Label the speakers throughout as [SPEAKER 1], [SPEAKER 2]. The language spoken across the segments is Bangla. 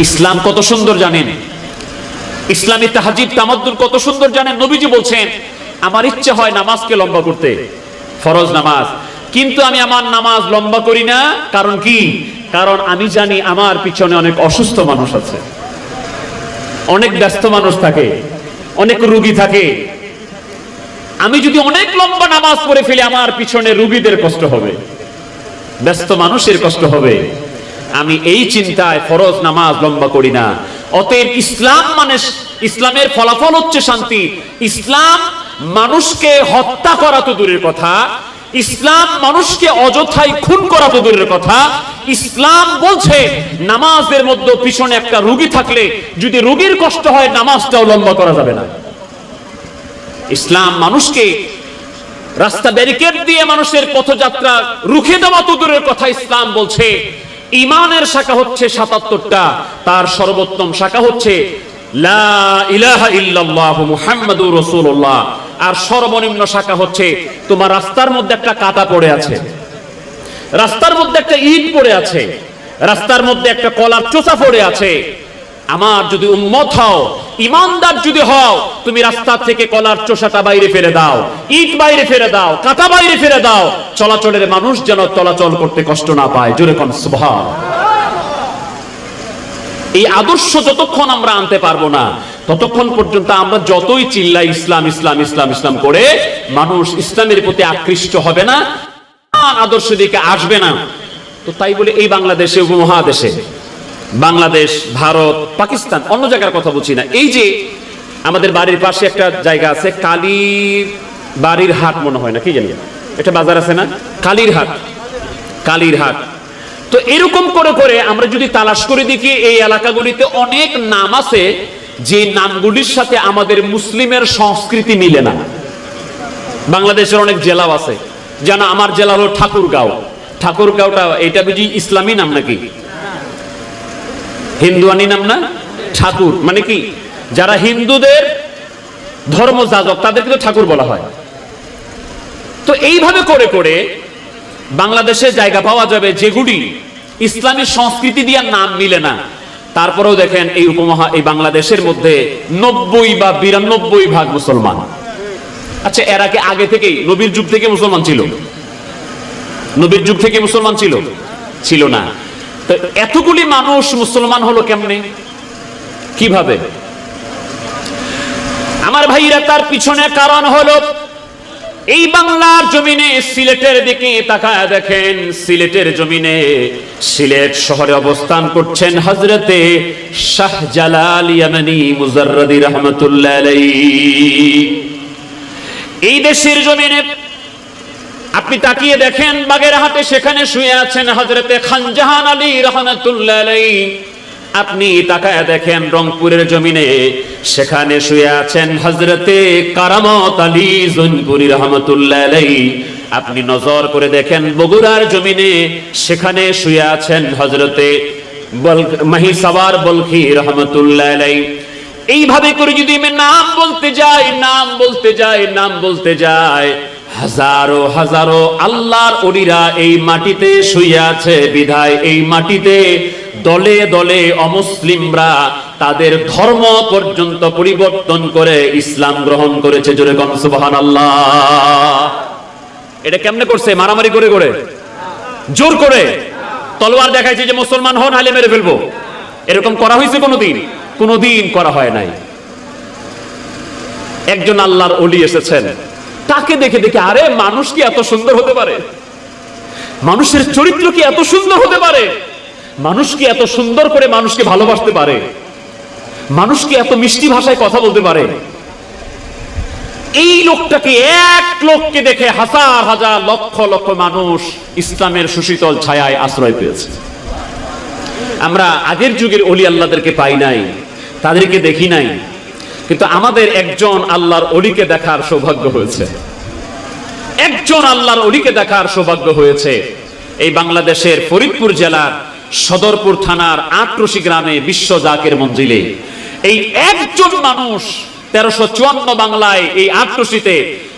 [SPEAKER 1] ইসলাম কত সুন্দর জানেন? ইসলামী তাহাজিব তামাদ্দুর কত সুন্দর জানেন? নবীজি বলছেন, আমার ইচ্ছে হয় নামাজকে লম্বা করতে, ফরজ নামাজ। কিন্তু আমি আমার নামাজ লম্বা করি না, কারণ কি? কারণ আমি জানি আমার পিছনে অনেক অসুস্থ মানুষ আছে। অনেক ব্যস্ত মানুষ থাকে, অনেক রুগী থাকে। আমি যদি অনেক লম্বা নামাজ পড়ে ফেলি, আমার পিছনে রুগীদের কষ্ট হবে, ব্যস্ত মানুষের কষ্ট হবে। আমি এই চিন্তায় ফরজ নামাজ লম্বা করি না। অতএব ইসলাম মানে ইসলামের ফলাফল হচ্ছে শান্তি। ইসলাম মানুষকে হত্যা করা তো দূরের কথা। ইসলাম মানুষকে অযথাই খুন করা তো দূরের কথা। ইসলাম বলছে, নামাজের মধ্যে পিছনে একটা রুগী থাকলে যদি রুগীর কষ্ট হয়, নামাজটাও লম্বা করা যাবে না। ইসলাম মানুষকে রাস্তা ব্যারিকেড দিয়ে মানুষের পথযাত্রা রুখে দেওয়া তো দূরের কথা ইসলাম বলছে। ইমানের শাখা হচ্ছে সাতাত্তরটা, তার সর্বোত্তম শাখা হচ্ছে লা আর সর্বনিম্ন শাখা হচ্ছে তোমার রাস্তার মধ্যে একটা কাটা পড়ে আছে। রাস্তার মধ্যে একটা ইট পড়ে আছে। রাস্তার মধ্যে একটা কলার চোষা পড়ে আছে। আমার যদি উম্মত হও, ইমানদার যদি হও, তুমি রাস্তা থেকে কলার চোষাটা বাইরে ফেলে দাও, ইট বাইরে ফেলে দাও কাটা বাইরে ফেলে দাও, চলাচলের মানুষ যেন চলাচল করতে কষ্ট না পায়। জোরে কোন, সুবহান। এই আদর্শ যতক্ষণ আমরা আনতে পারব না, ততক্ষণ পর্যন্ত আমরা যতই চিল্লাই ইসলাম ইসলাম ইসলাম ইসলাম করে মানুষ ইসলামের প্রতি আকৃষ্ট হবে না, আদর্শ দিকে আসবে না। তো তাই বলে এই বাংলাদেশে, উপমহাদেশে বাংলাদেশ, ভারত, পাকিস্তান, অন্য জায়গার কথা বলছি না। এই যে আমাদের বাড়ির পাশে একটা জায়গা আছে, কালীর বাড়ির হাট মনে হয় না, কি জানি এটা? বাজার আছে না? কালীর হাট। কালীর হাট। তো এরকম করে করে আমরা যদি তালাশ করে দেখি, এই এলাকাগুলিতে অনেক নাম আছে, যে নামগুলির সাথে আমাদের মুসলিমের সংস্কৃতি মিলে না। বাংলাদেশের অনেক জেলাও আছে। যেন আমার জেলা হলো ঠাকুরগাঁও। ঠাকুরগাঁওটা, এটা বুঝি ইসলামী নাম নাকি? হিন্দুয়ানি নাম না? ঠাকুর। মানে কি? যারা হিন্দুদের ধর্ম যাজক, তাদেরকে তো ঠাকুর বলা হয়। তো এইভাবে করে করে বাংলাদেশে জায়গা পাওয়া যাবে যেগুলি ইসলামী সংস্কৃতি দিয়ে নাম মিলে না। তারপরেও দেখেন এই উপমহা, এই বাংলাদেশের মধ্যে নব্বই বা বিরানব্বই ভাগ মুসলমান। আচ্ছা এরা কি আগে থেকেই, নবীর যুগ থেকে মুসলমান ছিল? নবীর যুগ থেকে মুসলমান ছিল? ছিল না। তো এতগুলি মানুষ মুসলমান হলো কেমনে? কীভাবে? আমার ভাইরা, তার পিছনে কারণ হলো, এই বাংলার জমিনে সিলেটের দিকে তাকায় দেখেন, সিলেটের জমিনে সিলেট শহরে অবস্থান করছেন হজরতে শাহজালাল এই দেশের জমিনে আপনি তাকিয়ে দেখেন বাগেরহাটে সেখানে শুয়ে আছেন হজরতে খানজাহান আলী রহমতুল্লাহ আপনি তাকায় দেখেন রংপুরের জমিনে, সেখানে শুয়ে আছেন হজরতে কারামত আলী জৈনপুরি রহমতুল্লাহ আপনি নজর করে দেখেন বগুড়ার জমিনে, সেখানে শুয়ে আছেন হজরতে মাহিসাবার বলখি রহমতুল্লাহ এইভাবে করে যদি আমি নাম বলতে যাই, নাম বলতে যাই, নাম বলতে যাই হাজারো হাজারো আল্লাহর ওলিরা এই মাটিতে শুয়ে আছে। বিধায় এই মাটিতে দলে দলে অমুসলিমরা তাদের ধর্ম পর্যন্ত পরিবর্তন করে ইসলাম গ্রহণ করেছে। জোরে কম সুবহান আল্লাহ এটা কেমনে করছে? মারামারি করে করে। জোর করে। তলোয়ার দেখাইছে যে মুসলমান হন হালে মেরে ফেলব। এরকম করা হয়েছে কোনোদিন? কোনোদিন করা হয় নাই। একজন আল্লাহর অলি এসেছেন। তাকে দেখে দেখে, আরে, মানুষ কি এত সুন্দর হতে পারে? মানুষের চরিত্র কি এত সুন্দর হতে পারে? মানুষ কি এত সুন্দর করে মানুষকে ভালোবাসতে পারে? মানুষ কি এত মিষ্টি ভাষায় কথা বলতে পারে? এই লোকটাকে এক লোককে দেখে হাজার হাজার লক্ষ লক্ষ মানুষ ইসলামের সুশীতল ছায়ায় আশ্রয় পেয়েছে। আমরা আগের যুগের অলি আল্লাহদেরকে পাই নাই, তাদেরকে দেখি নাই। কিন্তু আমাদের একজন আল্লাহর অলিকে দেখার সৌভাগ্য হয়েছে। একজন আল্লাহর অলিকে দেখার সৌভাগ্য হয়েছে। এই বাংলাদেশের ফরিদপুর জেলার সদরপুর থানার আটরশি গ্রামে বিশ্ব জাকের মঞ্জিলে এই একজন মানুষ তেরোশো চুয়ান্ন বাংলায় এই আটরশিতে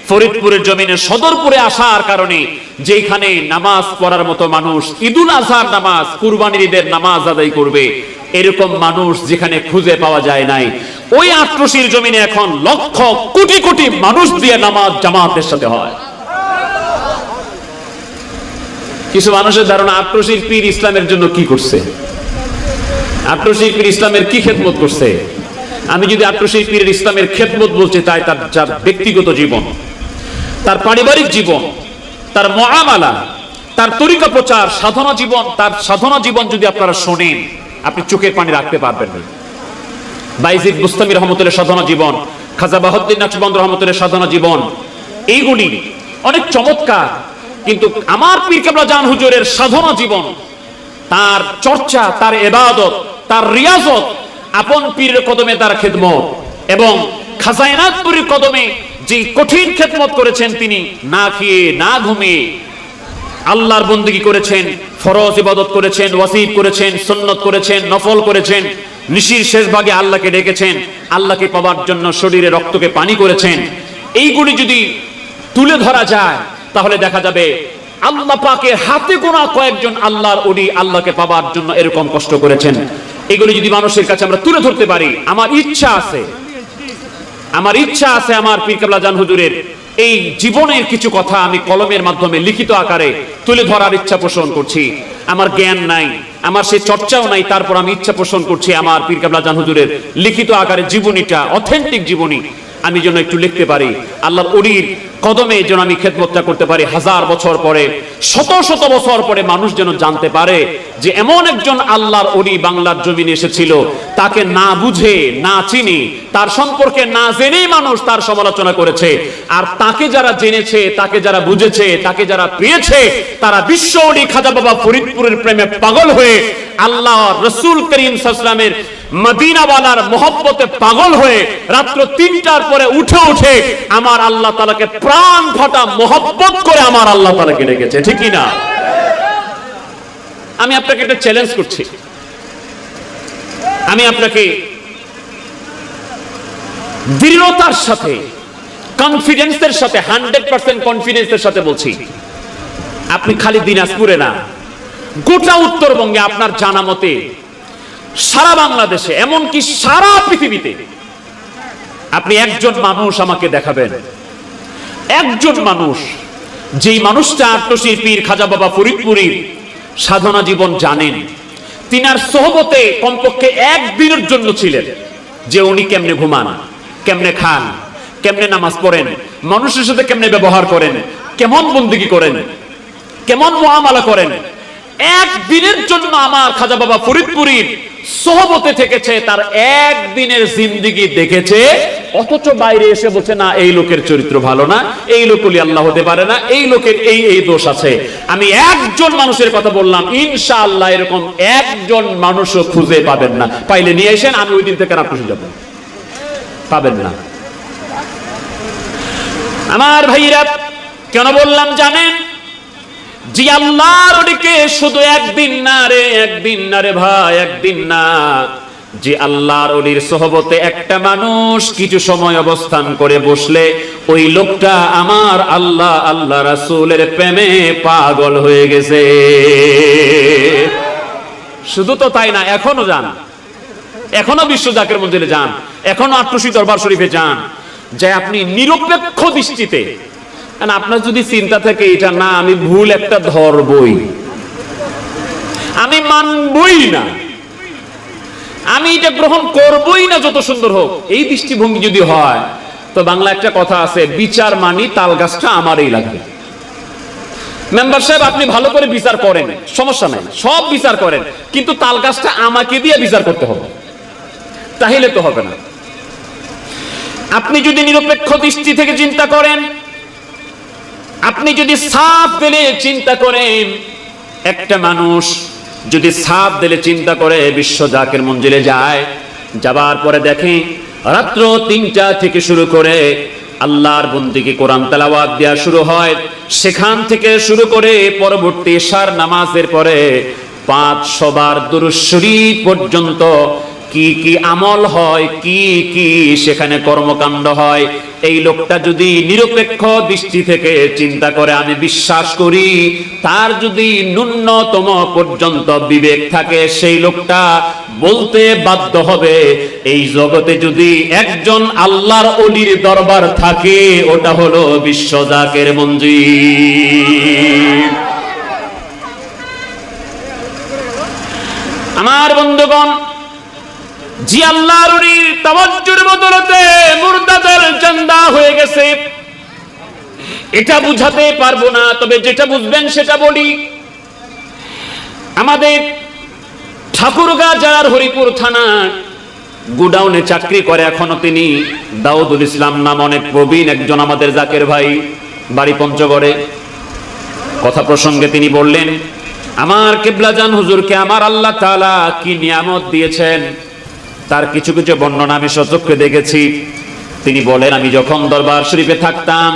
[SPEAKER 1] ফরিদপুরের জমিনে সদরপুরে আসার কারণে যেখানে নামাজ পড়ার মতো মানুষ ঈদুল আজহার নামাজ কুরবানির ঈদের নামাজ আদায় করবে এরকম মানুষ যেখানে খুঁজে পাওয়া যায় নাই। ওই আট্রসির জমিনে এখন লক্ষ কোটি কোটি মানুষ দিয়ে নামাজ জামাতের সাথে হয়। কিছু মানুষের ধারণা আট্রসির পীর ইসলামের জন্য কি করছে? আট্রসির পীর ইসলামের কি খেদমত করছে? আমি যদি আট্রসির পীরের ইসলামের খেদমত বলতে চাই, তার যার ব্যক্তিগত জীবন, তার পারিবারিক জীবন, তার মহামালা, তার তরিকা প্রচার, সাধনা জীবন, তার সাধনা জীবন যদি আপনারা শোনেন আপনি চোখের পানি রাখতে পারবেন না। বাইজিদ মুস্তামি রহমতুল্লাহ সাধনা জীবন, খাজা বাহদ্দিন নাকশবন্দ রহমতুল্লাহ সাধনা জীবন, এইগুলি অনেক চমৎকার। কিন্তু আমার পীর কেবলা জান হুজুরের সাধনা জীবন, তার চর্চা, তার এবাদত তার রিয়াজত আপন পীরের কদমে তার খেদমত এবং খাজাইনাথপুরের কদমে যে কঠিন খেদমত করেছেন তিনি, না খেয়ে, না ঘুমিয়ে আল্লাহর বন্দিগি করেছেন? ফরজ ইবাদত করেছেন ওয়াসিব করেছেন, সুন্নত করেছেন, নফল করেছেন। নিশির শেষ ভাগে আল্লাহকে ডেকেছেন, আল্লাহকে পাওয়ার জন্য শরীরে রক্তকে পানি করেছেন। এইগুলি যদি তুলে ধরা যায়, তাহলে দেখা যাবে আল্লাহ পাকে হাতে গোনা কয়েকজন আল্লাহর ওডি আল্লাহকে পাওয়ার জন্য এরকম কষ্ট করেছেন। এগুলি যদি মানুষের কাছে আমরা তুলে ধরতে পারি, আমার ইচ্ছা আছে, আমার ইচ্ছা আছে আমার পীর জান হুজুরের এই জীবনের কিছু কথা আমি কলমের মাধ্যমে লিখিত আকারে তুলে ধরার ইচ্ছা পোষণ করছি। আমার জ্ঞান নাই, আমার সে চর্চাও নাই, তারপর আমি ইচ্ছা পোষণ করছি আমার পীর কাবলা জান হুজুরের লিখিত আকারে জীবনীটা অথেন্টিক জীবনী, আমি যেন একটু লিখতে পারি। আল্লাহর অলির কদমে যেন আমি খেদমতটা করতে পারি, হাজার বছর পরে, শত শত বছর পরে মানুষ যেন জানতে পারে যে এমন একজন আল্লাহর অলি বাংলার জমিনে এসেছিল, তাকে না বুঝে, না চিনি, তার সম্পর্কে না জেনেই মানুষ তার সমালোচনা করেছে। আর তাকে যারা জেনেছে, তাকে যারা বুঝেছে, তাকে যারা পেয়েছে, তারা বিশ্ব অলি খাজা বাবা ফরিদপুরের প্রেমে পাগল হয়ে, আল্লাহ রসুল করিম সাসলামের মদিনাওয়ালার মোহব্বতে পাগল হয়ে, রাত্র তিনটার পরে উঠে উঠে আমার আল্লাহ তালাকে প্রাণ ফাটা মোহব্বত করে আমার আল্লাহ তালাকে ডেকেছে ঠিকই না আমি আপনাকে একটা চ্যালেঞ্জ করছি। আমি আপনাকে দৃঢ়তার সাথে কনফিডেন্সের সাথে হান্ড্রেড পার্সেন্ট কনফিডেন্সের সাথে বলছি। আপনি খালি দিনাজপুরে না, গোটা উত্তরবঙ্গে আপনার জানা মতে সারা বাংলাদেশে, এমনকি সারা পৃথিবীতে আপনি একজন মানুষ আমাকে দেখাবেন। একজন মানুষ, যেই মানুষটা আত্মশীর পীর খাজা বাবা ফরিদপুরীর সাধনা জীবন জানেন, তিনার সহবতে কমপক্ষে একদিনের জন্য ছিলেন। যে উনি কেমনে ঘুমান, কেমনে খান, কেমনে নামাজ পড়েন, মানুষের সাথে কেমনে ব্যবহার করেন, কেমন বন্দিগি করেন, কেমন মহামালা করেন একদিনের জন্য আমার খাজা বাবা ফরিদপুরীর সহবতে থেকেছে, তার একদিনের জিন্দিগি দেখেছে অথচ বাইরে এসে বলছে, না, এই লোকের চরিত্র ভালো না, এই লোকলি আল্লাহ হতে পারে না, এই লোকের এই এই দোষ আছে। আমি একজন মানুষের কথা বললাম, ইনশাআল্লাহ এরকম একজন মানুষও খুঁজে পাবেন না। পাইলে নিয়ে এসেন আমি ওই দিন থেকে আর খুঁজে যাব। পাবেন না। আমার ভাইরা কেন বললাম জানেন? জি আল্লাহর শুধু একদিন না রে, একদিন না রে ভাই, একদিন না। যে আল্লাহর অলির সহবতে একটা মানুষ কিছু সময় অবস্থান করে বসলে, ওই লোকটা আমার আল্লাহ আল্লাহ রাসূলের প্রেমে পাগল হয়ে গেছে। শুধু তো তাই না, এখনও যান। এখনও বিশ্ব জাকের মন্দিরে যান। এখনও আট্টুসি দরবার শরীফে যান। যে আপনি নিরপেক্ষ দৃষ্টিতে আপনার যদি চিন্তা থাকে, এটা না, আমি ভুল একটা ধরবই। আমি মানবই না। আমি এটা গ্রহণ করবই না যত সুন্দর হোক। এই দৃষ্টিভঙ্গি যদি হয়, তো বাংলা একটা কথা আছে, বিচার মানি তাল গাছটা আমারই লাগবে। মেম্বার সাহেব, আপনি ভালো করে বিচার করেন, সমস্যা নাই, সব বিচার করেন, কিন্তু তাল গাছটা আমাকে দিয়ে বিচার করতে হবে। তাহলে তো হবে না। আপনি যদি নিরপেক্ষ দৃষ্টি থেকে চিন্তা করেন, আপনি যদি সাপ দিলে চিন্তা করেন, একটা মানুষ যদি সাপ দিলে চিন্তা করে বিশ্ব জাকের মঞ্জিলে যায়, যাবার পরে দেখে রাত্র তিনটা থেকে শুরু করে আল্লাহর বন্দিকে কোরআন তালাওয়াত দেওয়া শুরু হয়। সেখান থেকে শুরু করে পরবর্তী সার নামাজের পরে পাঁচ সবার দুরুশ্বরী পর্যন্ত কি কি আমল হয়, কি কি সেখানে কর্মকাণ্ড হয়? এই লোকটা যদি নিরপেক্ষ দৃষ্টি থেকে চিন্তা করে, আমি বিশ্বাস করি, তার যদি ন্যূনতম পর্যন্ত বিবেক থাকে, সেই লোকটা বলতে বাধ্য হবে, এই জগতে যদি একজন আল্লাহর অলির দরবার থাকে, ওটা হলো বিশ্ব জাকের আমার বন্ধুগণ জি আল্লাহর তাওয়াজ্জুর বদলতে মুর্দাদের জান্দা হয়ে গেছে। এটা বুঝাতে পারব না, তবে যেটা বুঝবেন সেটা বলি। আমাদের ঠাকুরগা হরিপুর থানা গুডাউনে চাকরি করে এখনও তিনি। দাউদুল ইসলাম নাম অনেক প্রবীণ একজন আমাদের জাকের ভাই, বাড়ি পঞ্চগড়ে। কথা প্রসঙ্গে তিনি বললেন, আমার কেবলাজান হুজুরকে আমার আল্লাহ তাআলা কি নিয়ামত দিয়েছেন? তার কিছু কিছু বর্ণনা আমি সচক্ষে দেখেছি। তিনি বলেন, আমি যখন দরবার শরীফে থাকতাম,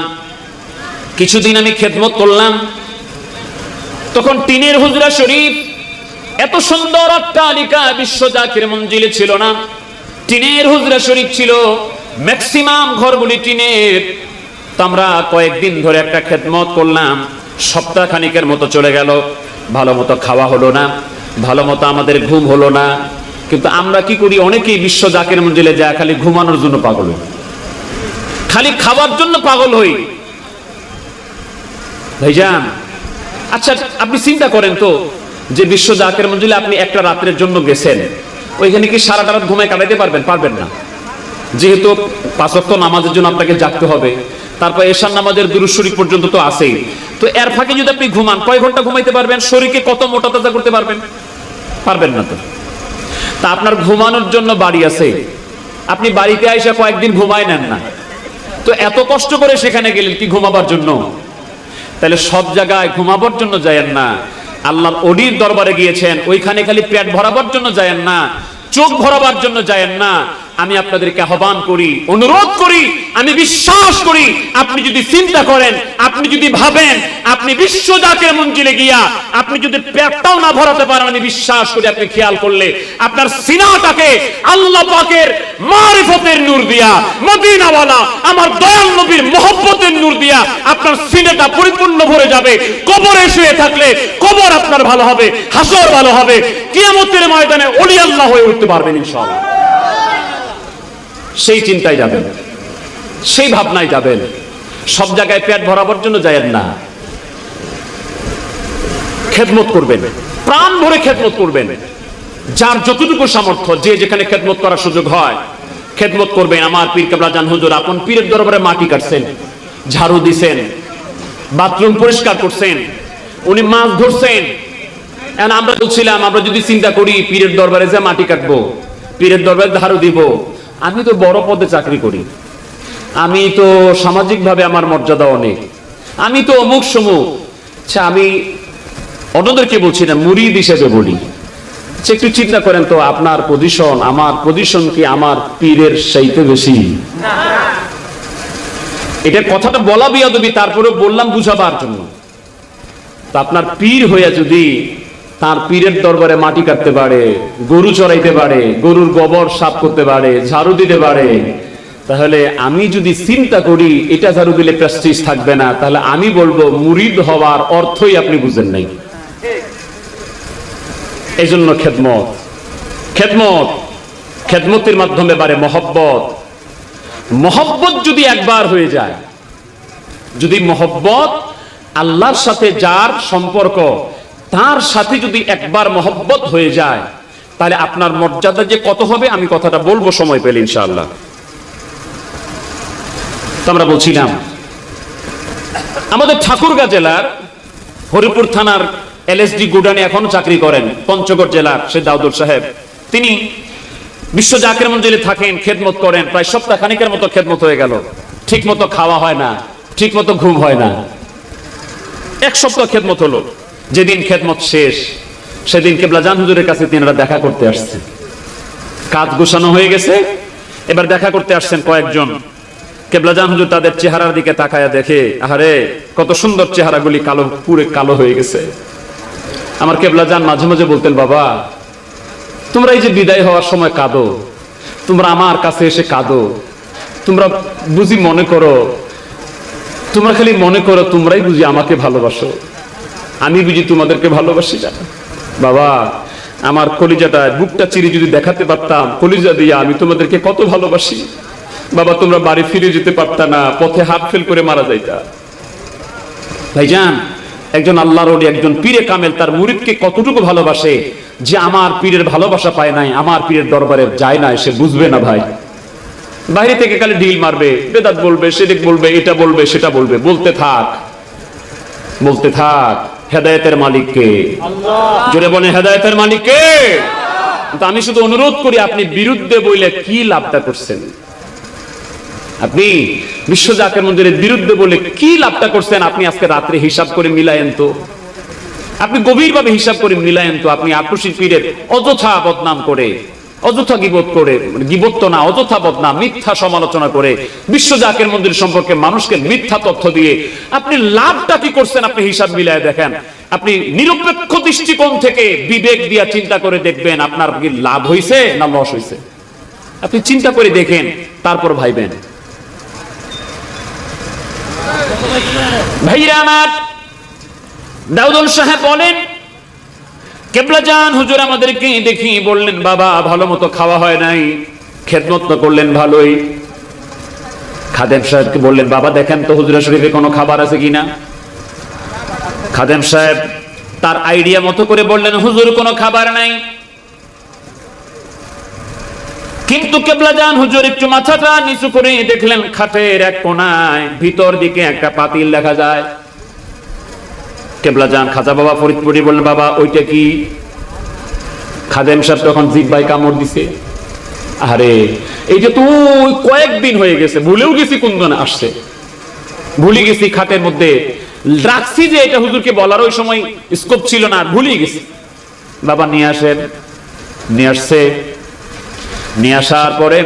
[SPEAKER 1] কিছুদিন আমি খেদমত করলাম। তখন টিনের হুজরা শরীফ এত সুন্দর অট্টালিকা বিশ্ব জাকির মঞ্জিলে ছিল না। টিনের হুজরা শরীফ ছিল ম্যাক্সিমাম ঘরগুলি টিনের। তো আমরা কয়েকদিন ধরে একটা খেদমত করলাম সপ্তাহ খানিকের মতো চলে গেল। ভালো মতো খাওয়া হলো না, ভালো মতো আমাদের ঘুম হলো না কিন্তু আমরা কি করি? অনেকেই বিশ্ব জাকের মঞ্জিলে যায়, খালি ঘুমানোর জন্য পাগল হই। খালি খাবার জন্য পাগল হই। ভাইজান আচ্ছা আপনি চিন্তা করেন তো, যে বিশ্ব জাকের মঞ্জিলে আপনি একটা রাত্রের জন্য গেছেন, ওইখানে কি সারাটা রাত ঘুমায় কাটাইতে পারবেন? পারবেন না। যেহেতু পাঁচক্ত নামাজের জন্য আপনাকে জাগতে হবে, তারপর এশার নামাজের দুরুশরী পর্যন্ত তো আছেই। তো এর ফাঁকে যদি আপনি ঘুমান, কয় ঘণ্টা ঘুমাইতে পারবেন? শরীরকে কত মোটা তাজা করতে পারবেন? পারবেন না তো। তা আপনার ঘুমানোর জন্য বাড়ি আছে। আপনি বাড়িতে আইসা কয়েকদিন ঘুমায় নেন না। তো এত কষ্ট করে সেখানে গেলেন কি ঘুমাবার জন্য? তাহলে সব জায়গায় ঘুমাবার জন্য যায়েন না। আল্লাহর অডির দরবারে গিয়েছেন, ওইখানে খালি পেট ভরাবার জন্য যায়েন না, চোখ ভরাবার জন্য যায়েন না। আমি আপনাদেরকে আহ্বান করি, অনুরোধ করি, আমি বিশ্বাস করি, আপনি যদি চিন্তা করেন, আপনি যদি ভাবেন, আপনি বিশ্ব জাকের মঞ্জিলে গিয়া, আপনি যদি পেটটাও না ভরাতে পারেন, আমি বিশ্বাস করি আপনি খেয়াল করলে, আপনার সিনাটাকে আল্লাহ পাকের মারিফতের নূর দিয়া, মদিনাওয়ালা, আমার দয়াল নবীর মহব্বতের নূর দিয়া, আপনার সিনেটা পরিপূর্ণ ভরে যাবে, কবরে শুয়ে থাকলে কবর আপনার ভালো হবে, হাসর ভালো হবে, কিয়ামতের ময়দানে অলি আল্লাহ হয়ে উঠতে পারবেন ইনশাআল্লাহ। সেই চিন্তায় যাবেন। সেই ভাবনায় যাবেন। সব জায়গায় পেট ভরাবার জন্য যায়েন না। খেদমত করবেন। প্রাণ ভরে খেদমত করবেন। যার যতটুকু সামর্থ্য, যে যেখানে খেদমত করার সুযোগ হয়, খেদমত করবেন। আমার পীর কেবলা জান, হুজুর, আপন পীরের দরবারে মাটি কাটছেন, ঝাড়ু দিছেন, বাথরুম পরিষ্কার করছেন, উনি মাছ ধরছেন। আমরা বলছিলাম, আমরা যদি চিন্তা করি, পীরের দরবারে যে মাটি কাটবো, পীরের দরবারে ঝাড়ু দিব আমি তো বড় পদে চাকরি করি। আমি তো সামাজিকভাবে আমার মর্যাদা অনেক। আমি তো অমুক সমুক। আচ্ছা আমি অন্যদেরকে বলছি না, মুরিদ হিসেবে বলি। একটু চিন্তা করেন তো, আপনার পজিশন আমার পজিশন কি আমার পীরের সেইতে বেশি? এটার কথাটা বলা বিয়াদবি তারপরে বললাম বুঝাবার জন্য। তো আপনার পীর হইয়া যদি তার পীরের দরবারে মাটি কাটতে পারে, গরু চড়াইতে পারে, গরুর গোবর সাফ করতে পারে, ঝাড়ু দিতে পারে। তাহলে আমি যদি চিন্তা করি, এটা ঝাড়ু দিলে প্রেস্টিজ থাকবে না, তাহলে আমি বলব মুরিদ হওয়ার অর্থই আপনি বুঝেন নাই। এই জন্য খেদমত। খেদমত, খেদমতের মাধ্যমে বাড়ে মহব্বত। মহব্বত যদি একবার হয়ে যায়, যদি মহব্বত আল্লাহর সাথে যার সম্পর্ক তার সাথে যদি একবার মহব্বত হয়ে যায়, তাহলে আপনার মর্যাদা যে কত হবে, আমি কথাটা বলব, সময় পেলে ইনশাআল্লাহ। আমরা বলছিলাম, আমাদের ঠাকুরগাঁ জেলার হরিপুর থানার এলএসডি গুডানে এখনও চাকরি করেন, পঞ্চগড় জেলার সে দাউদুল সাহেব। তিনি বিশ্ব জাকের মঞ্জিলে থাকেন, খেদমত করেন, প্রায় সপ্তাহ খানিকের মতো খেদমত হয়ে গেল। ঠিক মতো খাওয়া হয় না ঠিক মতো ঘুম হয় না। এক সপ্তাহ খেদমত হলো। যেদিন খেদমত শেষ, সেদিন কেবলা জান হুজুরের কাছে তিনারা দেখা করতে আসছেন কাজ গোছানো হয়ে গেছে, এবার দেখা করতে আসছেন কয়েকজন। কেবলা জান হুজুর তাদের চেহারার দিকে তাকায়া দেখে, আহারে, কত সুন্দর চেহারাগুলি কালো, পুরে কালো হয়ে গেছে। আমার কেবলা জান মাঝে মাঝে বলতেন, বাবা, তোমরা এই যে বিদায় হওয়ার সময় কাঁদো, তোমরা আমার কাছে এসে কাঁদো, তোমরা বুঝি মনে করো, তোমরা খালি মনে করো, তোমরাই বুঝি আমাকে ভালোবাসো। আমি বুঝি তোমাদেরকে ভালোবাসি বাবা,
[SPEAKER 2] আমার কলিজাটা, বুকটা চিরি যদি দেখাতে পারতাম, কলিজা দিয়ে আমি তোমাদেরকে কত ভালোবাসি। বাবা, তোমরা বাড়ি ফিরে যেতে পারতা না, পথে হাত ফেল করে মারা যাইতা।
[SPEAKER 1] ভাইজান, একজন আল্লাহর ওলি, একজন পীরে কামেল, তার মুরিদকে কতটুকু ভালোবাসে যে আমার পীরের ভালোবাসা পায় নাই, আমার পীরের দরবারে যায় না সে বুঝবে না ভাই। বাইরে থেকে খালি ঢিল মারবে, বেদাত বলবে, সেদিক বলবে, এটা বলবে, সেটা বলবে, বলতে থাক। বলতে থাক। হেদায়েতের মালিককে। জোরে বলে হেদায়েতের মালিককে। আমি শুধু অনুরোধ করি, আপনি বিরুদ্ধে বইলে কি লাভটা করছেন? আপনি বিশ্ব জাকের মন্দিরের বিরুদ্ধে বলে কি লাভটা করছেন? আপনি আজকে রাত্রে হিসাব করে মিলায়েন তো। আপনি গভীরভাবে হিসাব করে মিলায়েন তো। আপনি আক্রোশী পীরের অযথা বদনাম করে। অযথা গিবত করে মানে গিবত তো না, অযথা বদনাম মিথ্যা সমালোচনা করে, বিশ্ব জাকের মন্দির সম্পর্কে মানুষকে মিথ্যা তথ্য দিয়ে আপনি লাভটা কি করছেন আপনি হিসাব মিলায় দেখেন। আপনি নিরপেক্ষ দৃষ্টিকোণ থেকে বিবেক দিয়া চিন্তা করে দেখবেন আপনার কি লাভ হইছে না লস হইছে। আপনি চিন্তা করে দেখেন, তারপর ভাইবেন। ভাইরা আমার, দাউদুল সাহেব বলেন কেবলা যান হুজুর আমাদেরকে দেখি বললেন, বাবা, ভালো মতো খাওয়া হয় নাই। খেদমত তো করলেন ভালোই। খাদেম সাহেবকে বললেন, বাবা, দেখেন তো হুজুরা শরীফে কোনো খাবার আছে কিনা খাদেম সাহেব তার আইডিয়া মতো করে বললেন, হুজুর, কোনো খাবার নাই। কিন্তু কেবলা যান হুজুর, একটু মাথাটা নিচু করে দেখলেন, খাটের এক কোনায় ভিতর দিকে একটা পাতিল দেখা যায়। কেবলা যান, খাজা বাবা ফরিদপুরি বললেন, বাবা, ওইটা কি? খাদেম সাহেব তখন জিব্বাই কামড় দিছে। আরে, এই যে তুই কয়েকদিন হয়ে গেছে, ভুলেও গেছি কোন দিন আসছে। ভুলে গেছি খাটের মধ্যে। রাখছি যে এটা হুজুরকে বলার ওই সময় স্কোপ ছিল না ভুলে গেছি। বাবা নিয়ে আসেন, নিয়ে আসছে। নিয়ে আসার পরে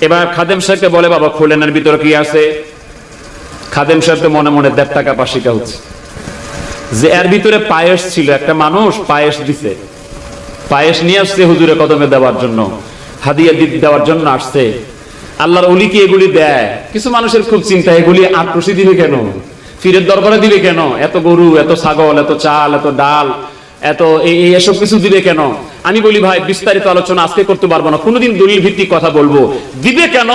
[SPEAKER 1] এবার খাদেম সাহেবকে বলে, বাবা, খোলেনের ভিতরে কি আছে? খাদেম সাহেবকে মনে মনে দেড় টাকা পাশিকা হচ্ছে। যে এর ভিতরে পায়েস ছিল, একটা মানুষ পায়েস দিছে। পায়েস নিয়ে আসছে হুজুরে কদমে দেওয়ার জন্য, হাদিয়া দি- দেওয়ার জন্য আসছে। আল্লাহর অলি কি এগুলি দেয়? কিছু মানুষের খুব চিন্তা, এগুলি আক্রোশী দিবে কেন? ফিরের দরবারে দিবে কেন? এত গরু, এত ছাগল, এত চাল, এত ডাল, এত এই এসব কিছু দিবে কেন? আমি বলি, ভাই, বিস্তারিত আলোচনা আজকে করতে পারব না। কোনোদিন দলিল ভিত্তিক কথা বলব। দিবে কেন?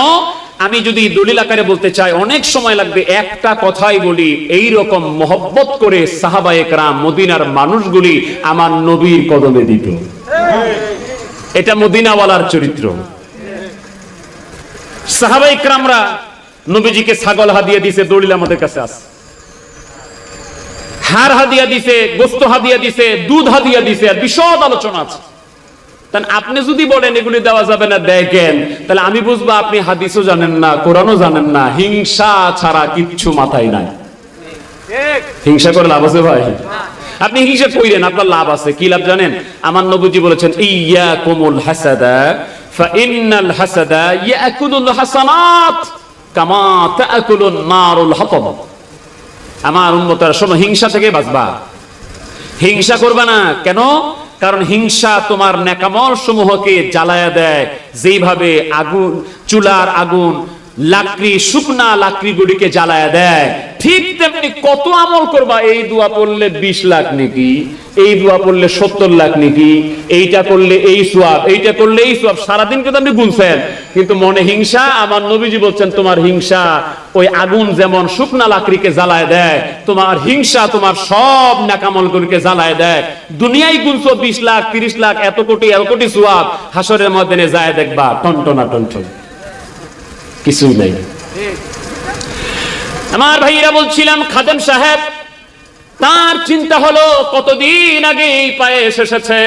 [SPEAKER 1] আমি যদি দলিল আকারে বলতে চাই, অনেক সময় লাগবে একটা কথাই বলি এই রকম মহব্বত করে সাহাবা একরাম মদিনার মানুষগুলি আমার নবীর কদমে দিত। এটা মদিনাওয়ালার চরিত্র। সাহাবা ইকরামরা নবীজিকে ছাগল হাদিয়া দিছে, দলিল আমাদের কাছে আছে। হার হাদিয়া দিছে, গোস্ত হাদিয়া দিছে, দুধ হাদিয়া দিছে, আর বিশদ আলোচনা আছে। তাহলে আপনি যদি বলেন এগুলি দেওয়া যাবে না দেখেন। তাহলে আমি বুঝব আপনি হাদিসও জানেন না কোরআনও জানেন না হিংসা ছাড়া কিচ্ছু মাথায় নাই। হিংসা করে লাভ আছে ভাই? আপনি হিংসা কইরেন আপনার লাভ আছে কি লাভ জানেন? আমার নবীজি বলেছেন ইয়া কুমুল হাসাদা ফাইন্নাল হাসাদা ইয়াকুলুল হাসানাত কামা তাকুলুন নারুল হাতাব। আমার উন্মতার শোনো হিংসা থেকে বাঁচবা। হিংসা করবা না। কেন? কারণ হিংসা তোমার নেকামল সমূহকে জ্বালায়া দেয়। যেইভাবে আগুন, চুলার আগুন, লাকড়ি, শুকনা দেয়। ঠিক তেমনি কত আমল করবা? এই দোয়া পড়লে বিশ লাখ নাকি? এই দোয়া পড়লে সত্তর লাখ নাকি? এইটা করলে এই সোয়াব এইটা করলে এই সোয়াব সারাদিন কিন্তু আপনি গুনছেন। কিন্তু মনে হিংসা? আমার নবীজি বলছেন, তোমার হিংসা ওই আগুন যেমন শুকনা লাকড়িকে জ্বালায় দেয়, তোমার হিংসা, তোমার সব নাকামল গুলিকে জ্বালায় দেয়। দুনিয়ায় গুনছো বিশ লাখ, তিরিশ লাখ, এত কোটি এত কোটি সোয়াব হাসরের মধ্যে যায় দেখবা টনটনা টনটন কিছুই নাই। আমার ভাইরা বলছিলাম, খাদেম সাহেব, তার চিন্তা হলো, কতদিন আগে এই পায়ে এসেছে।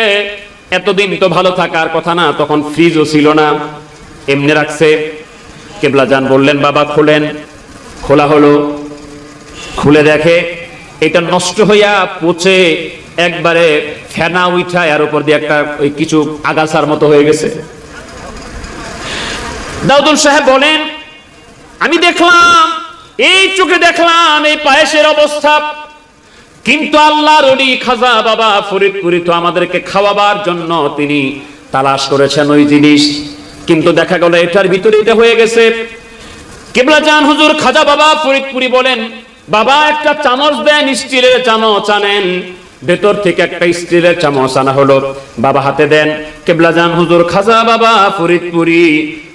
[SPEAKER 1] এতদিন তো ভালো থাকার কথা না, তখন ফ্রিজও ছিল না। এমনি রাখছে। কেবলা যান বললেন, বাবা, খোলেন। খোলা হলো, খুলে দেখে, এটা নষ্ট হইয়া পচে একবারে ফেনা উঠা এর উপর দিয়ে একটা ওই কিছু আগাছার মতো হয়ে গেছে। দাউদুল সাহেব বলেন, আমি দেখলাম, এই চোখে দেখলাম এই পায়েসের অবস্থা। কিন্তু আল্লাহর ওলি খাজা বাবা ফরিদপুরি তো আমাদেরকে খাওয়াবার জন্য তিনি তালাশ করেছেন ওই জিনিস। কিন্তু দেখা গেল এটার ভিতরে এটা হয়ে গেছে। কেবলা চান হুজুর খাজা বাবা ফরিদপুরি বলেন, বাবা, একটা চামচ দেন, স্টিলের চামচ আনেন।
[SPEAKER 2] ভেতর থেকে একটা স্টিলের চামচ আনা হলো। বাবা হাতে দেন কেবলাজান হুজুর খাজা বাবা ফরিদপুরি,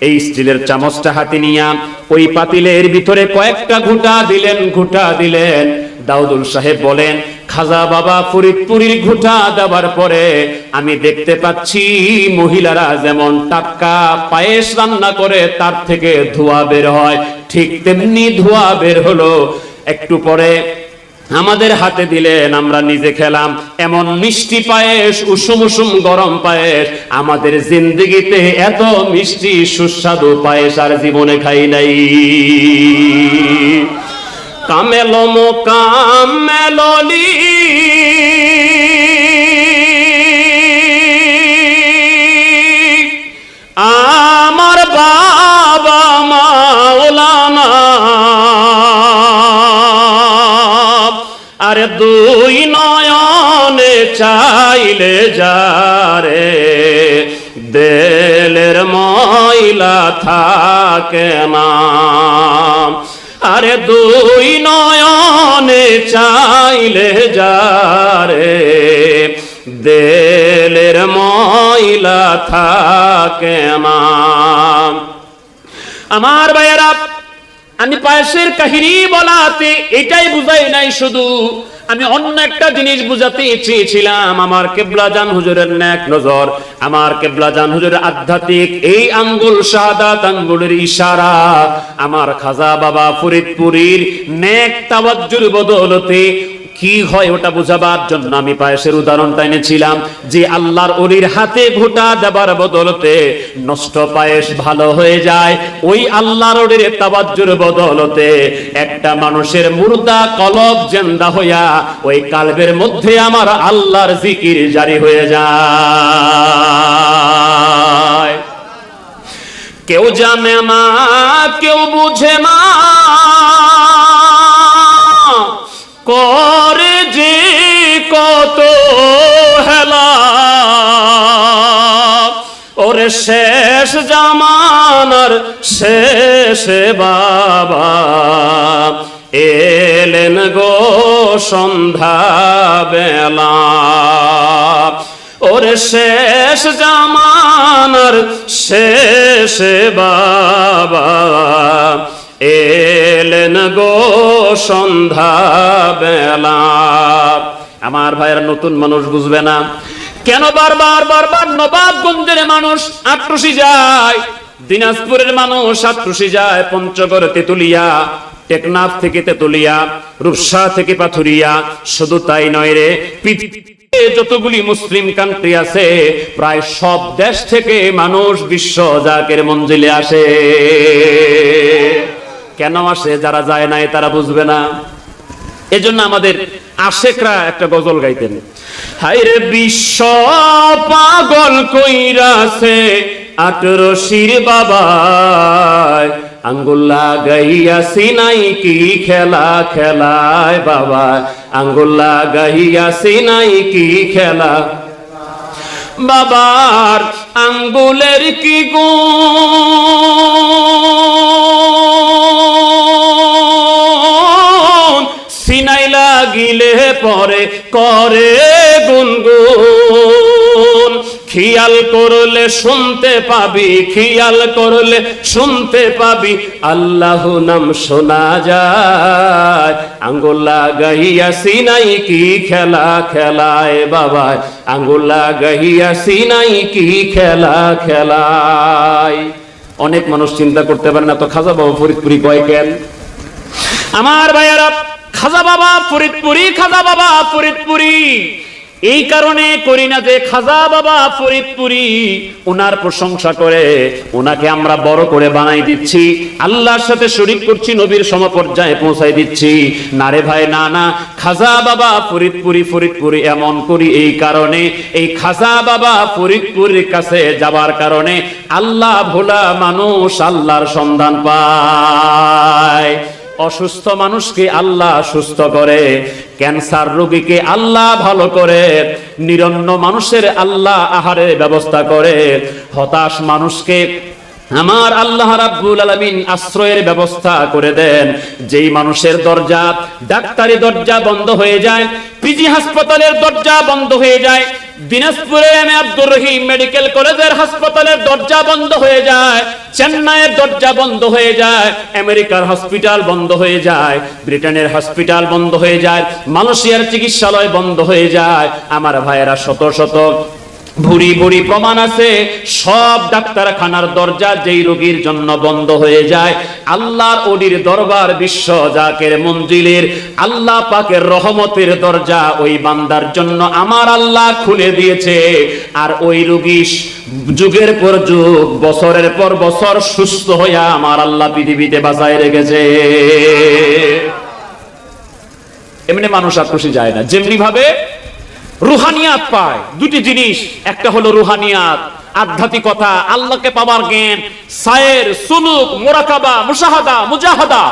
[SPEAKER 2] এই স্টিলের চামচটা হাতে নিয়া ওই পাতিলের ভিতরে কয়েকটা ঘুটা দিলেন ঘুটা দিলেন। দাউদুল সাহেব বলেন খাজা বাবা ফরিদপুরির ঘুটা দেওয়ার পরে আমি দেখতে পাচ্ছি মহিলারা যেমন টাটকা পায়েস রান্না করে, তার থেকে ধোঁয়া বের হয়। ঠিক তেমনি ধোঁয়া বের হলো। একটু পরে আমাদের হাতে দিলেন, আমরা নিজে খেলাম। এমন মিষ্টি পায়েস, উষুম উষুম গরম পায়েস। আমাদের জিন্দগিতে এত মিষ্টি, সুস্বাদু পায়েস আর জীবনে খাই নাই। কামেলম কামেললি আমার বাবা মাওলানা। আরে দুই নয়নে চাইলে যারে দেলের ময়লা থাকে না। আরে দুই নয়নে চাইলে যারে, দেলের ময়লা থাকে না আমার ভাইয়েরা, আমি পায়েসের কাহিনী বলাতে এটাই বুঝাই নাই শুধু আমি অন্য একটা জিনিস বুঝাতে চেয়েছিলাম, আমার কেবলা জান হুজুরের ন্যাক নজর, আমার কেবলা জান হুজুরের আধ্যাত্মিক এই আঙ্গুল শাহাদাত আঙ্গুলের ইশারা, আমার খাজা বাবা ফরিদপুরীর ন্যাক তাওয়াজ্জুর বদলতে কি হয় ওটা বোঝাবার জন্য আমি পায়েসের উদাহরণটা এনেছিলাম যে আল্লাহর অলির হাতে ঘোটা দেবার বদলতে নষ্ট পায়েস ভালো হয়ে যায়। ওই আল্লাহর অলির তাবাজ্জুর বদলতে একটা মানুষের মুর্দা কলব জেন্দা হইয়া ওই কালবের মধ্যে আমার আল্লাহর জিকির জারি হয়ে যায়। কেউ জানে না, কেউ বুঝে না। করে কত হেলা। ওরে শেষ জামানার শেষে বাবা। এলেন গো সন্ধ্যা বেলা। ওরে শেষ জামানার শেষে বাবা। এলেন গো সন্ধ্যা বেলা। আমার ভাইয়ের নতুন মানুষ বুঝবে না। কেন বারবার বারবার নবাবগঞ্জের মানুষ আক্রোশী যায়? দিনাজপুরের মানুষ আক্রোশী যায় পঞ্চগড় তেতুলিয়া, টেকনাফ থেকে তেতুলিয়া, রূপসা থেকে পাথুরিয়া। শুধু তাই নয় রে যতগুলি মুসলিম কান্ট্রি আছে, প্রায় সব দেশ থেকে মানুষ বিশ্ব জাকের মঞ্জিলে আসে। কেন আসে যারা যায় নাই তারা বুঝবে না। এজন্য আমাদের আশেকরা একটা গজল গাইতেন। হাইরে বিশ্ব পাগল কইরাছে আটরশির বাবা আঙ্গুল্লা গাইয়া সিনাই কি খেলা খেলায় বাবা আঙ্গুল্লা গাইয়া সিনাই কি খেলা। বাবার আঙ্গুলের কি গুণ? লাগিলে পরে করে গুনগুন। খিয়াল করলে শুনতে পাবি, খিয়াল করলে শুনতে পাবি, আল্লাহ নাম শোনা যায়। আঙ্গুল্লা গাইয়া সিনাই কি খেলা, খেলায় বাবা আঙ্গুল্লা গাইয়া সিনাই কি খেলা, খেলায়। অনেক মানুষ চিন্তা করতে পারে না, তো খাজা বাবা ফরিদপুরি কয় কেন? আমার ভাইয়ারা খাজা বাবা, ফরিদপুরি খাজা বাবা, ফরিদপুরি। এই কারণে করি না যে খাজা বাবা, ফরিদপুরি। ওনার প্রশংসা করে ওনাকে আমরা বড় করে বানাই দিচ্ছি। আল্লাহর সাথে শরিক করছি, নবীর সমপর্যায়ে পৌঁছাই দিচ্ছি। না রে ভাই, না না, খাজা বাবা, ফরিদপুরি ফরিদপুরি, এমন করি এই কারণে। এই খাজা বাবা, ফরিদপুরির কাছে যাবার কারণে আল্লাহ ভোলা মানুষ আল্লাহর সন্ধান পায়। অসুস্থ মানুষকে আল্লাহ সুস্থ করে, ক্যান্সার রোগীকে আল্লাহ ভালো করে, নিরন্ন মানুষের আল্লাহ আহারের ব্যবস্থা করে, হতাশ মানুষকে আমার আল্লাহ রাব্বুল আলামিন আশ্রয়ের ব্যবস্থা করে দেন। যেই মানুষের দরজা, ডাক্তারি দরজা বন্ধ হয়ে যায়, পিজি হাসপাতালের দরজা বন্ধ হয়ে যায়, দিনাজপুরে এম আব্দুর রহিম মেডিকেল কলেজের হাসপাতালের দরজা বন্ধ হয়ে যায়, চেন্নাইয়ের দরজা বন্ধ হয়ে যায়, আমেরিকার হসপিটাল বন্ধ হয়ে যায়, ব্রিটেনের হসপিটাল বন্ধ হয়ে যায়, মালয়েশিয়ার চিকিৎসালয় বন্ধ হয়ে যায়। আমার ভাইয়েরা শত শত ভুরি ভুরি প্রমাণ আছে। সব ডাক্তারখানার দরজা যেই রোগীর জন্য বন্ধ হয়ে যায়, আল্লাহর ওডির দরবার বিশ্ব জাকের মঞ্জিলের, আল্লাহ পাকের রহমতের দরজা ওই বান্দার জন্য আমার আল্লাহ খুলে দিয়েছে। আর ওই রোগী যুগের পর যুগ, বছরের পর বছর সুস্থ হইয়া আমার আল্লাহ পৃথিবীতে বাঁচায় রেখেছে। এমনি মানুষ আর খুশি যায় না। যেমনি ভাবে রুহানিয়াত পায়। দুটি জিনিস, একটা হলো রুহানিয়াত, আধ্যাত্মিকতা, আল্লাহকে পাবার জ্ঞান, সায়ের সুলুক, মোরাকাবা, মুশাহাদা, মুজাহাদা।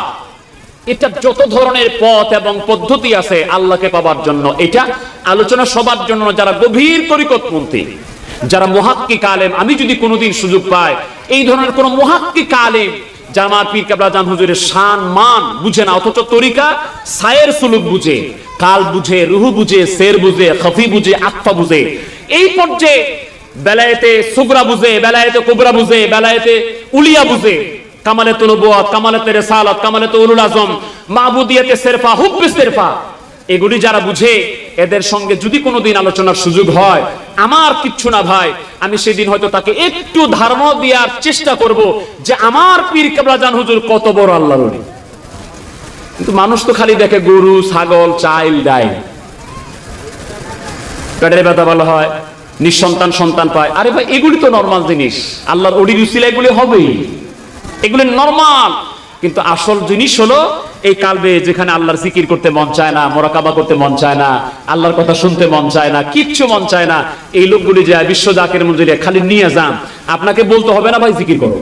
[SPEAKER 2] এটা যত ধরনের পথ এবং পদ্ধতি আছে আল্লাহকে পাবার জন্য, এটা আলোচনা সবার জন্য যারা গভীর তরিকতপন্থী, যারা মহাক্কিক কালেম, আমি যদি কোনোদিন সুযোগ পাই, এই ধরনের কোন মহাক্কিক আলেম জামার পীর কাবলা জান হুজুরের শান, মান বুঝে না, অথচ তরিকা সায়ের সুলুক বুঝে, কাল বুঝে, রুহু বুঝে, সের বুঝে, খফি বুঝে আত্মা বুঝে। এই পর্যায়ে বেলায়েতে সুগরা বুঝে, বেলায়েতে কুবরা বুঝে, বেলায়েতে উলিয়া বুঝে। কামালে তলবুয়াত কামালেতে রেসালত কামালেতে উলুল আজম, মাহবুদিয়াতে সেরফা হুব্বে সেরফা এগুলি যারা বুঝে, এদের সঙ্গে যদি কোনোদিন আলোচনার সুযোগ হয়, আমার কিচ্ছু না ভাই, আমি সেদিন হয়তো তাকে একটু ধর্ম দেওয়ার চেষ্টা করব যে আমার পীর কেবলা জান হুজুর কত বড় আল্লাহ কিন্তু মানুষ তো খালি দেখে গরু, ছাগল, চাইল, ডাইল। পেটের ব্যথা ভালো হয়, নিঃসন্তান সন্তান পায়। আরে ভাই, এগুলি তো নর্মাল জিনিস। আল্লাহর অডির উসিলা এগুলি হবেই। এগুলি নর্মাল কিন্তু আসল জিনিস হলো এই কালবে যেখানে আল্লাহর জিকির করতে মন চায় না, মোরাকাবা করতে মন চায় না, আল্লাহর কথা শুনতে মন চায় না, কিচ্ছু মন চায় না, এই লোকগুলি যায় বিশ্ব জাকের মঞ্জুরিয়া খালি নিয়ে যান। আপনাকে বলতে হবে না ভাই জিকির করো।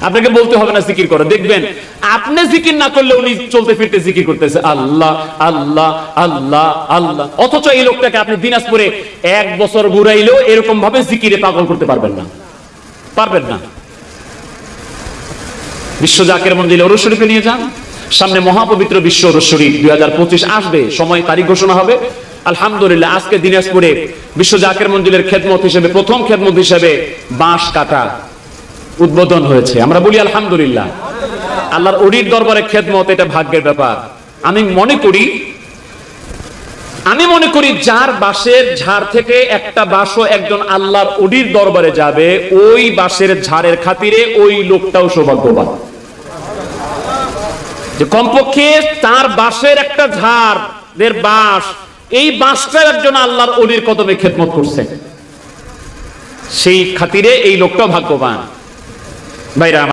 [SPEAKER 2] আপনাকে বলতে হবে না জিকির করো। দেখবেন, আপনি জিকির না করলে উনি চলতে ফিরতে জিকির করতেছে। আল্লাহ আল্লাহ আল্লাহ আল্লাহ। অথচ এই লোকটাকে আপনি দিনাজপুরে এক বছর ঘুরাইলেও এরকম ভাবে জিকিরে পাগল করতে পারবেন না। পারবেন না। বিশ্ব জাকের মন্দিরে শরীফে নিয়ে যান। সামনে মহাপবিত্র বিশ্ব ওরস দুই হাজার পঁচিশ আসবে, সময় তারিখ ঘোষণা হবে। আলহামদুলিল্লাহ, আজকে দিনাজপুরে বিশ্ব জাকের মন্দিরের খেদমত হিসেবে, প্রথম খেদমত হিসেবে বাঁশ কাটা উদ্বোধন হয়েছে। আমরা বলি আলহামদুলিল্লাহ। আল্লাহর অডির দরবারে খেদমত, এটা ভাগ্যের ব্যাপার। আমি মনে করি, আমি মনে করি যার বাঁশের ঝাড় থেকে একটা বাঁশও একজন আল্লাহর অডির দরবারে যাবে, ওই বাঁশের ঝাড়ের খাতিরে ওই লোকটাও সৌভাগ্যবান। যে কমপক্ষে তার বাসের একটা ঝাড় বাস এই বাসটার একজন আল্লাহর অলির কদমে খেদমত করছে। সেই খাতিরে এই লোকটা ভাগ্যবান। ভাইরা